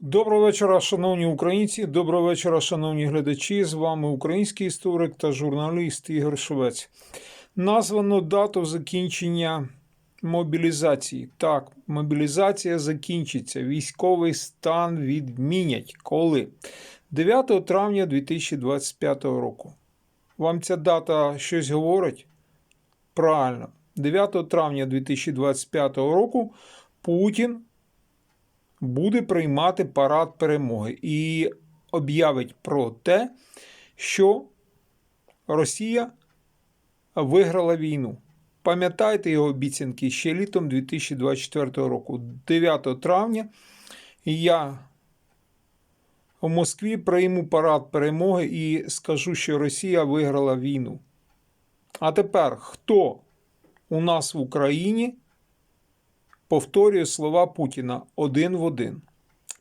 Доброго вечора, шановні українці. Доброго вечора, шановні глядачі. З вами український історик та журналіст Ігор Швець. Названо дату закінчення мобілізації. Так, мобілізація закінчиться. Військовий стан відмінять. Коли? 9 травня 2025 року. Вам ця дата щось говорить? Правильно. 9 травня 2025 року Путін буде приймати парад перемоги і об'явить про те, що Росія виграла війну. Пам'ятайте його обіцянки ще літом 2024 року. 9 травня я в Москві прийму парад перемоги і скажу, що Росія виграла війну. А тепер хто у нас в Україні повторює слова Путіна один в один.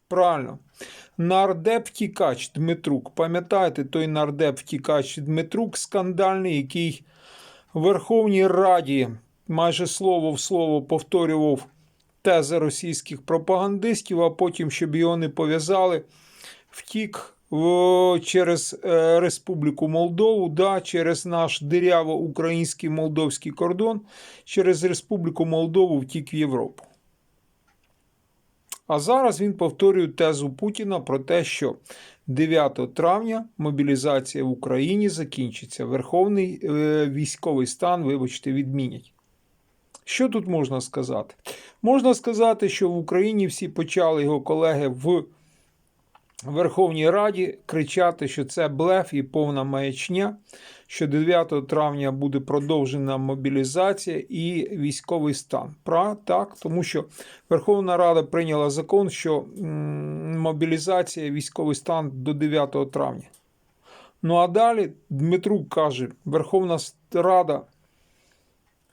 Правильно. Нардеп втікач Дмитрук. Пам'ятаєте той нардеп втікач Дмитрук скандальний, який в Верховній Раді майже слово в слово повторював тези російських пропагандистів, а потім, щоб його не пов'язали, втік через е, Республіку Молдову, да, через наш диряво-український молдовський кордон, через Республіку Молдову втік в Європу. А зараз він повторює тезу Путіна про те, що 9 травня мобілізація в Україні закінчиться. Верховний е, військовий стан, вибачте, відмінять. Що тут можна сказати? Можна сказати, що в Україні всі почали його колеги в Верховній Раді кричати, що це блеф і повна маячня, що 9 травня буде продовжена мобілізація і військовий стан. Пра, так, тому що Верховна Рада прийняла закон, що мобілізація військовий стан до 9 травня. Ну а далі Дмитрук каже, Верховна Рада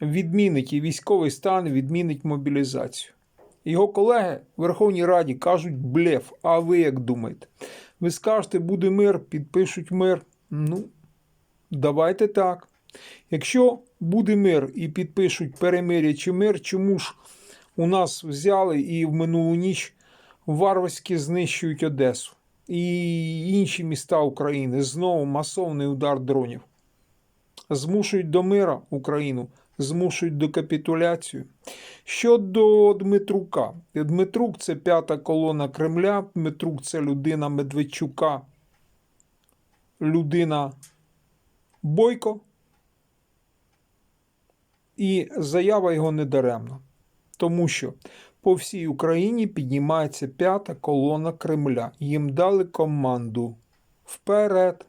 відмінить і військовий стан, відмінить мобілізацію. Його колеги в Верховній Раді кажуть блеф. А ви як думаєте? Ви скажете, буде мир, підпишуть мир. Ну, давайте так. Якщо буде мир і підпишуть перемир'я чи мир, чому ж у нас взяли і в минулу ніч варварськи знищують Одесу і інші міста України? Знову масовний удар дронів. Змушують до мира Україну змушують до капітуляцію. Щодо Дмитрука, Дмитрук це п'ята колона Кремля. Дмитрук це людина Медведчука, людина Бойко. І заява його не даремна, тому що по всій Україні піднімається п'ята колона Кремля. Їм дали команду вперед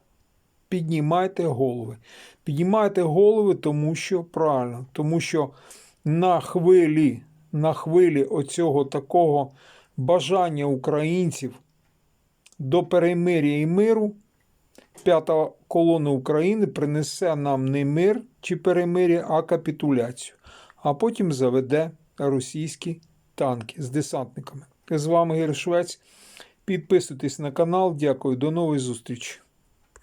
піднімайте голови. Піднімайте голови, тому що правильно, тому що на хвилі, на хвилі оцього такого бажання українців до перемир'я і миру. П'ята колона України принесе нам не мир чи перемир'я, а капітуляцію. А потім заведе російські танки з десантниками. З вами Гершвець. Підписуйтесь на канал. Дякую, до нової зустрічі.